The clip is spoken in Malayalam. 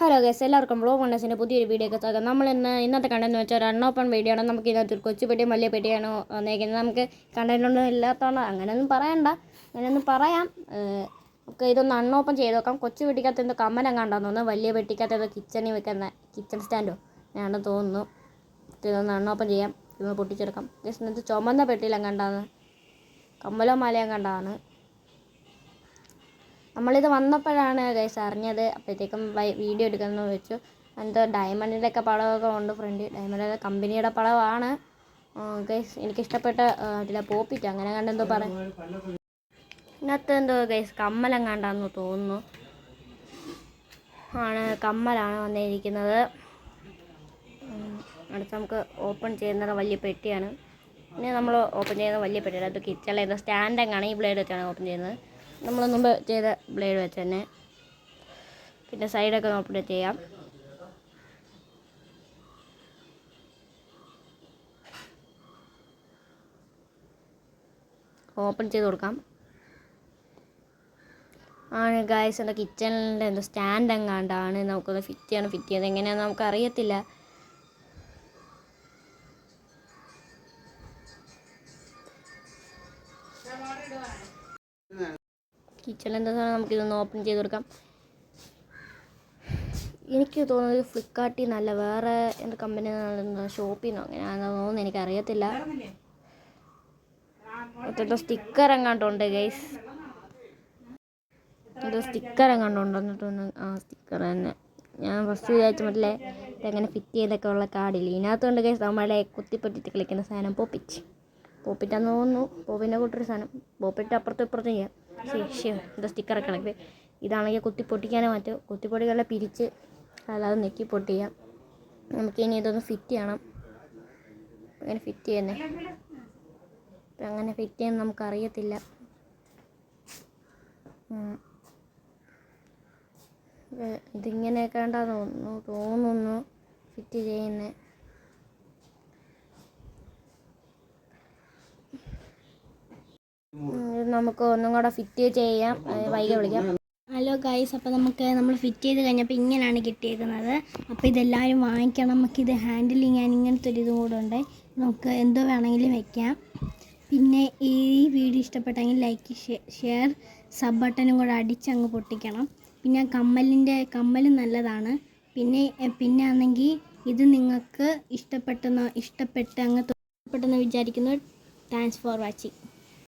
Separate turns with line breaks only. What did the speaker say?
ഹലോ ഗസ് എല്ലാവർക്കും ബ്ലോ മണ്ടസിന്റെ പുതിയൊരു വീഡിയോ ഒക്കെ സ്വാഗതം. നമ്മൾ ഇന്ന് ഇന്നത്തെ കണ്ടെന്ന് വെച്ചാൽ ഒരു അൺഓപ്പൺ വീഡിയോ ആണ്. നമുക്ക് ഇന്നത്തെ ഒരു കൊച്ചു പെട്ടിയും വലിയ പെട്ടിയാണോ വന്നേക്കുന്നത്. നമുക്ക് കണ്ടന്റൊന്നും ഇല്ലാത്തതുകൊണ്ട് അങ്ങനെയൊന്നും പറയണ്ട. അങ്ങനെയൊന്നും പറയാം. നമുക്ക് ഇതൊന്ന് അൺഓപ്പൺ ചെയ്ത് നോക്കാം. കൊച്ചു പെട്ടിക്കകത്ത് എന്തോ കമ്മലം കണ്ടാന്ന് തോന്നുന്നു. വലിയ പെട്ടിക്കകത്ത് ഏതോ കിച്ചണിൽ വെക്കുന്ന കിച്ചൺ സ്റ്റാൻഡോ ഞാനെന്ന് തോന്നുന്നു. ഇതൊന്ന് അൺഓപ്പൺ ചെയ്യാം. ഇതൊന്ന് പൊട്ടിച്ചെടുക്കാം. ജസ്റ്റ് ഇന്നത്തെ ചുമന്ന പെട്ടിയിലും കണ്ടാന്ന്. കമ്മലോ മാലയും കണ്ടതാണ് നമ്മളിത് വന്നപ്പോഴാണ് ഗൈസ് അറിഞ്ഞത്. അപ്പോഴത്തേക്കും വീഡിയോ എടുക്കാമെന്ന് വെച്ചു. എന്തോ ഡയമണ്ടിന്റെ ഒക്കെ പടമൊക്കെ ഉണ്ട് ഫ്രണ്ട് ഡയമണ്ടിന്റെ കമ്പനിയുടെ പടമാണ്. ഗൈസ് എനിക്കിഷ്ടപ്പെട്ട ഇതിലെ പോപ്പിറ്റ്. അങ്ങനെ കണ്ടെന്തോ പറയാം ഇന്നത്തെ എന്തോ ഗൈസ് കമ്മലം കണ്ടാന്ന് തോന്നുന്നു. ആണ് കമ്മലാണ് വന്നിരിക്കുന്നത്. അടുത്ത് നമുക്ക് ഓപ്പൺ ചെയ്യുന്നത് വലിയ പെട്ടിയാണ്. പിന്നെ നമ്മൾ ഓപ്പൺ ചെയ്യുന്ന വലിയ പെട്ടിയാണ് അത് കിച്ചണിൽ സ്റ്റാൻഡ് എങ്ങാണ് ഈ ബ്ലേഡ് വെച്ചാണ് ഓപ്പൺ ചെയ്യുന്നത്. നമ്മൾ മുമ്പ് ചെയ്ത ബ്ലേഡ് വെച്ച് തന്നെ. പിന്നെ സൈഡൊക്കെ ഓപ്പൺ ചെയ്യാം. ഓപ്പൺ ചെയ്ത് കൊടുക്കാം. ആണ് ഗായ്സ് എന്റെ കിച്ചണിന്റെ എന്തോ സ്റ്റാൻഡ് എങ്ങാണ്ടാണ് നമുക്കൊന്ന് ഫിറ്റ് ചെയ്യണം. ഫിറ്റ് ചെയ്ത് എങ്ങനെയാണെന്ന് നമുക്ക് അറിയത്തില്ല കിച്ചണിൽ എന്താ സാധനം നമുക്കിതൊന്ന് ഓപ്പൺ ചെയ്ത് കൊടുക്കാം. എനിക്ക് തോന്നുന്നത് ഫ്ലിപ്കാർട്ടിൽ നിന്നല്ല വേറെ എന്ത് കമ്പനി ഷോപ്പിൽ നിന്നോ അങ്ങനെയാണെന്ന് തോന്നുന്നു എനിക്കറിയത്തില്ല. എന്തോ സ്റ്റിക്കർ എങ്ങാണ്ടുണ്ട് ഗൈസ് എന്തോ സ്റ്റിക്കർ എങ്ങാണ്ടുണ്ടെന്ന് തോന്നുന്നു ആ സ്റ്റിക്കർ തന്നെ. ഞാൻ ഫസ്റ്റ് വിചാരിച്ച മറ്റേ ഇതെങ്ങനെ ഫിറ്റ് ചെയ്തൊക്കെ ഉള്ള കാർഡില്ല. ഇതിനകത്തുണ്ട് ഗൈസ് നമ്മളെ കുത്തിപ്പൊട്ടിട്ട് കളിക്കുന്ന സാധനം പോപ്പിച്ച് പോപ്പിറ്റാന്ന് തോന്നുന്നു. പോപ്പിന്റെ കൂട്ടൊരു സാധനം. പോപ്പിറ്റ് അപ്പുറത്തും ഇപ്പുറത്തും ചെയ്യാം. ശരി എന്താ സ്റ്റിക്കറൊക്കെ കളക്കി ഇതാണെങ്കിൽ കുത്തി പൊട്ടിക്കാനേ മാറ്റും. കുത്തി കുത്തിപ്പൊട്ടികളെ പിരിച്ച് അല്ലാതെ നെക്കി പൊട്ടിക്കാം. നമുക്ക് ഇനി ഇതൊന്ന് ഫിറ്റ് ചെയ്യണം. അങ്ങനെ ഫിറ്റ് ചെയ്യുന്നേ? ഇപ്പം അങ്ങനെ ഫിറ്റ് ചെയ്യുന്ന നമുക്കറിയത്തില്ല. ഇതിങ്ങനെയൊക്കെ ഉണ്ടാ തോന്നുന്നു തോന്നുന്നു ഫിറ്റ് ചെയ്യുന്നത് നമുക്ക് ഒന്നും കൂടെ ഫിറ്റ് ചെയ്യാം. വൈകി വിളിക്കാം.
ഹലോ ഗൈസ് അപ്പോൾ നമുക്ക് നമ്മൾ ഫിറ്റ് ചെയ്ത് കഴിഞ്ഞപ്പോൾ ഇങ്ങനെയാണ് കിട്ടിയേക്കുന്നത്. അപ്പോൾ ഇതെല്ലാവരും വാങ്ങിക്കണം. നമുക്കിത് ഹാൻഡിൽ ചെയ്യാൻ ഇങ്ങനത്തെ ഒരു ഇതും കൂടെ ഉണ്ട്. നമുക്ക് എന്തോ വേണമെങ്കിലും വെക്കാം. പിന്നെ ഈ വീഡിയോ ഇഷ്ടപ്പെട്ടെങ്കിൽ ലൈക്ക് ഷെയർ സബ് ബട്ടനും കൂടെ അടിച്ചങ്ങ് പൊട്ടിക്കണം. പിന്നെ കമ്മലിന്റെ കമ്മലും നല്ലതാണ്. പിന്നെ പിന്നെ ആണെങ്കിൽ ഇത് നിങ്ങൾക്ക് ഇഷ്ടപ്പെട്ടെന്ന് ഇഷ്ടപ്പെട്ട് അങ്ങ് ഇഷ്ടപ്പെട്ടെന്ന് വിചാരിക്കുന്നു. Thanks for watching